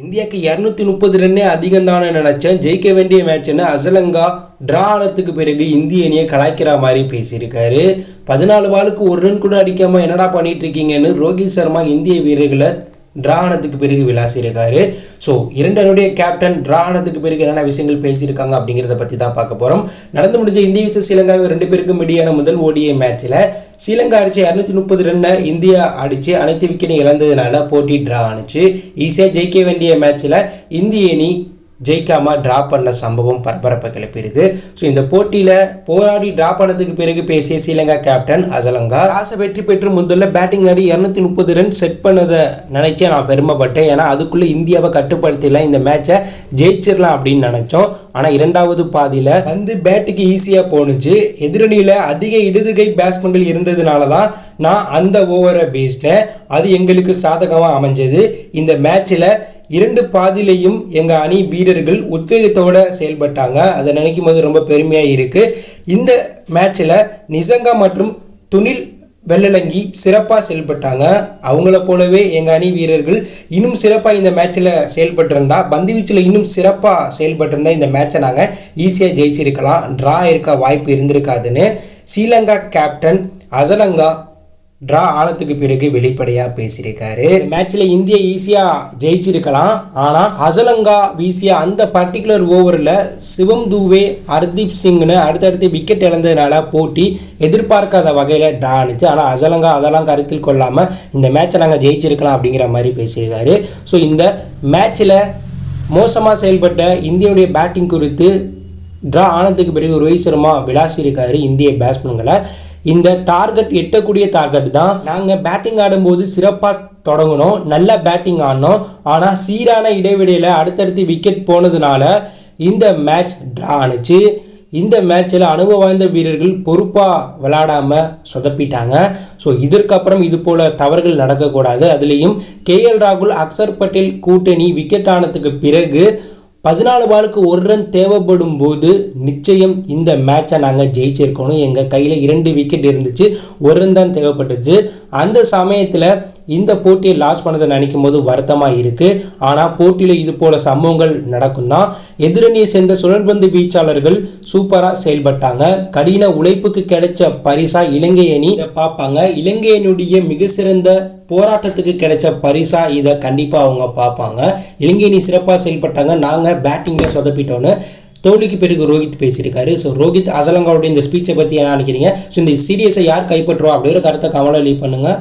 இந்தியாவுக்கு இரநூத்தி முப்பது ரன்னே அதிகம் தானே நினச்சேன். ஜெயிக்க வேண்டிய மேட்ச்னு அசலங்கா ட்ரா ஆனதுக்கு பிறகு இந்திய அணியை கலாய்க்கிற மாதிரி பேசியிருக்காரு. பதினாலு பாலுக்கு ஒரு ரன் கூட அடிக்காமல் என்னடா பண்ணிட்டு இருக்கீங்கன்னு ரோஹித் சர்மா இந்திய வீரர்களை ட்ரா ஆனதுக்கு பிறகு விளாசியிருக்காரு ஸோ இரண்டனுடைய கேப்டன் ட்ரா ஆனதுக்கு பிறகு என்னென்ன விஷயங்கள் பேசியிருக்காங்க அப்படிங்கிறத பற்றி தான் பார்க்க போகிறோம் நடந்து முடிஞ்ச இந்திய விச ஸ்ரீலங்காவை ரெண்டு பேருக்கும் இடையான முதல் ஓடிஐ மேட்ச்சில் ஸ்ரீலங்கா அடிச்சு இரநூத்தி முப்பது ரன்னை இந்தியா அடித்து அனைத்து விக்கெட்டையும் இழந்ததுனால போட்டி ட்ரா ஆனுச்சு. ஈஸியாக ஜெயிக்க வேண்டிய மேட்ச்சில் இந்திய அணி ஜெயிக்காமல் ட்ரா பண்ண சம்பவம் பரபரப்பை கிளப்பியிருக்கு ஸோ இந்த போட்டியில் போராடி ட்ரா பண்ணதுக்கு பிறகு பேசிய ஸ்ரீலங்கா கேப்டன் அசலங்கா ஆசை வெற்றி பெற்று முதல்ல பேட்டிங் ஆடி இரநூத்தி முப்பது ரன் செட் பண்ணதை நினைச்சே நான் பெருமைப்பட்டேன். ஏன்னா அதுக்குள்ளே இந்தியாவை கட்டுப்படுத்திடலாம் இந்த மேட்சை ஜெயிச்சிடலாம் அப்படின்னு நினச்சோம். ஆனால் இரண்டாவது பாதியில் வந்து பேட்டுக்கு ஈஸியாக போணுச்சு. எதிரணியில் அதிக இடதுகை பேட்ஸ்மேன்கள் இருந்ததுனால தான் நான் அந்த ஓவரை பேசினேன் அது எங்களுக்கு சாதகமாக அமைஞ்சது. இந்த மேட்ச்சில் இரண்டு பாதிலையும் எங்கள் அணி வீரர்கள் உத்வேகத்தோடு செயல்பட்டாங்க. அதை நினைக்கும் போது ரொம்ப பெருமையாக இருக்குது இந்த மேட்ச்சில் நிசங்கா மற்றும் துணில் வெள்ளலங்கி சிறப்பாக செயல்பட்டாங்க. அவங்கள போலவே எங்கள் அணி வீரர்கள் இன்னும் சிறப்பாக இந்த மேட்ச்சில் செயல்பட்டிருந்தா பந்து வீச்சில் இன்னும் சிறப்பாக செயல்பட்டிருந்தா இந்த மேட்சை நாங்கள் ஈஸியாக ஜெயிச்சிருக்கலாம். ட்ரா இருக்க வாய்ப்பு இருந்திருக்காதுன்னு. ஸ்ரீலங்கா கேப்டன் அசலங்கா ட்ரா ஆனதுக்கு பிறகு வெளிப்படையாக பேசியிருக்காரு. மேட்ச்சில் இந்தியா ஈஸியாக ஜெயிச்சிருக்கலாம். ஆனால் ஹசலங்கா வீசிய அந்த பர்டிகுலர் ஓவரில் சிவம் தூவே ஹர்தீப் சிங்னு அடுத்தடுத்து விக்கெட் இழந்ததுனால போட்டி எதிர்பார்க்காத வகையில் ட்ரா ஆனிச்சு ஆனால் ஹசலங்கா அதெல்லாம் கருத்தில் கொள்ளாமல் இந்த மேட்சை நாங்கள் ஜெயிச்சிருக்கலாம் அப்படிங்கிற மாதிரி பேசியிருக்காரு. ஸோ இந்த மேட்ச்சில் மோசமாக செயல்பட்ட இந்தியாவுடைய பேட்டிங் குறித்து ட்ரா ஆனதுக்கு பிறகு ரோஹித் சர்மா விளாசியிருக்காரு இந்திய பேட்ஸ்மேன்களை இந்த டார்கெட் எட்டக்கூடிய டார்கெட் தான். நாங்கள் பேட்டிங் ஆடும்போது சிறப்பாக தொடங்கினோம் நல்ல பேட்டிங் ஆடினோம் ஆனால் சீரான இடைவெளியில் அடுத்தடுத்து விக்கெட் போனதுனால இந்த மேட்ச் ட்ரா ஆனுச்சு. இந்த மேட்ச்சில் அனுபவ வாய்ந்த வீரர்கள் பொறுப்பாக விளையாடாமல் சொதப்பிட்டாங்க. ஸோ இதற்கப்புறம் இது போல் தவறுகள் நடக்கக்கூடாது. அதுலேயும் கேஎல் ராகுல் அக்சர் பட்டேல் கூட்டணி விக்கெட் ஆனதுக்கு பிறகு பதினாலு பாலுக்கு ஒரு ரன் தேவைப்படும் போது நிச்சயம் இந்த மேட்சை நாங்கள் ஜெயிச்சிருக்கணும். எங்கள் கையில் இரண்டு விக்கெட் இருந்துச்சு. ஒரு ரன் தான் தேவைப்பட்டுச்சு. அந்த சமயத்தில் இந்த போட்டியை லாஸ் பண்ணதை நினைக்கும் போது வருத்தமாக இருக்குது ஆனால் போட்டியில் இது போல சம்பவங்கள் நடக்கும் தான் எதிரணியை சேர்ந்த சுழல்பந்து வீச்சாளர்கள் சூப்பராக செயல்பட்டாங்க. கடின உழைப்புக்கு கிடைச்ச பரிசா இலங்கை அணி பார்ப்பாங்க. இலங்கை அணியுடைய மிக சிறந்த போராட்டத்துக்கு கிடைச்ச பரிசா இதை கண்டிப்பாக அவங்க பார்ப்பாங்க. இலங்கை அணி சிறப்பாக செயல்பட்டாங்க. நாங்கள் பேட்டிங்கில் சொதப்பிட்டோன்னு தோல்விக்கு பிறகு ரோஹித் பேசியிருக்காரு. ஸோ ரோஹித் அசலங்காவுடைய இந்த ஸ்பீச்சை பற்றி என்ன நினைக்கிறீங்க? ஸோ இந்த சீரியஸை யார் கைப்பற்றுவா? அப்படிங்கிற கருத்தை கமலை லீவ் பண்ணுங்கள்